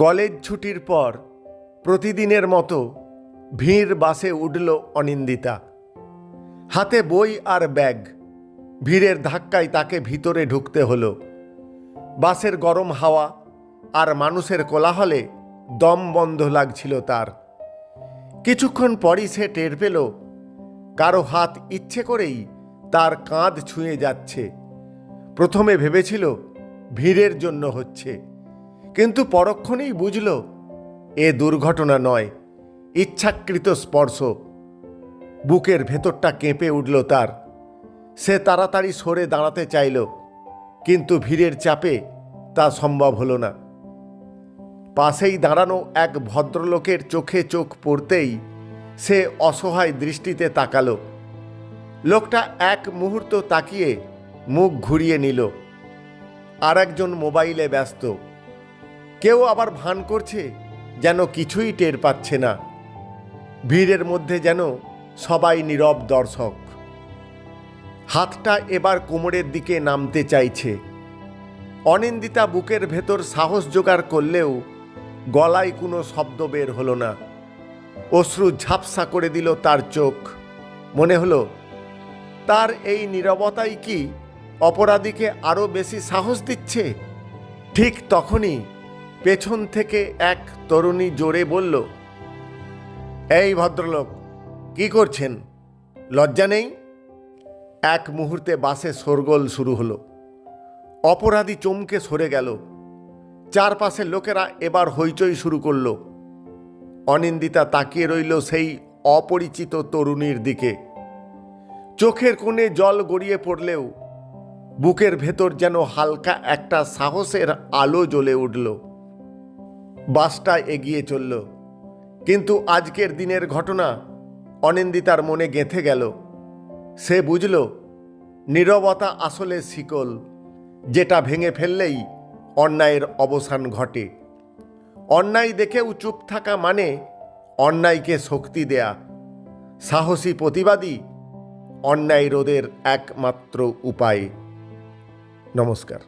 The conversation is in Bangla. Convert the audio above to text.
কলেজ ছুটির পর প্রতিদিনের মতো ভিড় বাসে উঠল অনিন্দিতা। হাতে বই আর ব্যাগ। ভিড়ের ধাক্কায় তাকে ভিতরে ঢুকতে হলো। বাসের গরম হাওয়া আর মানুষের কোলাহলে দম বন্ধ লাগছিল তার। কিছুক্ষণ পরই সে টের পেল, কারও হাত ইচ্ছে করেই তার কাঁধ ছুঁয়ে যাচ্ছে। প্রথমে ভেবেছিল ভিড়ের জন্য হচ্ছে। কিন্তু পরক্ষণেই বুঝল, এ দুর্ঘটনা নয়, ইচ্ছাকৃত স্পর্শ। বুকের ভেতরটা কেঁপে উঠল তার। সে তাড়াতাড়ি সরে দাঁড়াতে চাইল, কিন্তু ভিড়ের চাপে তা সম্ভব হলো না। পাশেই দাঁড়ানো এক ভদ্রলোকের চোখে চোখ পড়তেই সে অসহায় দৃষ্টিতে তাকালো। লোকটা এক মুহূর্ত তাকিয়ে মুখ ঘুরিয়ে নিল। আর একজন মোবাইলে ব্যস্ত। কেউ আবার ভান করছে যেন কিছুই টের পাচ্ছে না। ভিড়ের মধ্যে যেন সবাই নীরব দর্শক। হাতটা এবার কোমরের দিকে নামতে চাইছে। অনিন্দিতা বুকের ভেতর সাহস জোগাড় করলেও গলায় কোনো শব্দ বের হলো না। অশ্রু ঝাপসা করে দিল তার চোখ। মনে হলো, তার এই নীরবতাই কি অপরাধীকে আরও বেশি সাহস দিচ্ছে? ঠিক তখনই পেছন থেকে এক তরুণী জোরে বলল, এই ভদ্রলোক, কি করছেন? লজ্জা নেই? এক মুহূর্তে বাসে শোরগোল শুরু হলো। অপরাধী চমকে সরে গেল। চারপাশের লোকেরা এবার হইচই শুরু করল। অনিন্দিতা তাকিয়ে রইল সেই অপরিচিত তরুণীর দিকে। চোখের কোণে জল গড়িয়ে পড়লেও, বুকের ভেতর যেন হালকা একটা সাহসের আলো জ্বলে উঠল। বাসটা এগিয়ে চলল। কিন্তু আজকের দিনের ঘটনা অনিন্দিতার মনে গেঁথে গেল। সে বুঝল, নীরবতা আসলে শিকল, যেটা ভেঙে ফেললেই অন্যায়ের অবসান ঘটে। অন্যায় দেখেও চুপ থাকা মানে অন্যায়কে শক্তি দেয়া। সাহসী প্রতিবাদী অন্যায় রোধের একমাত্র উপায়। নমস্কার।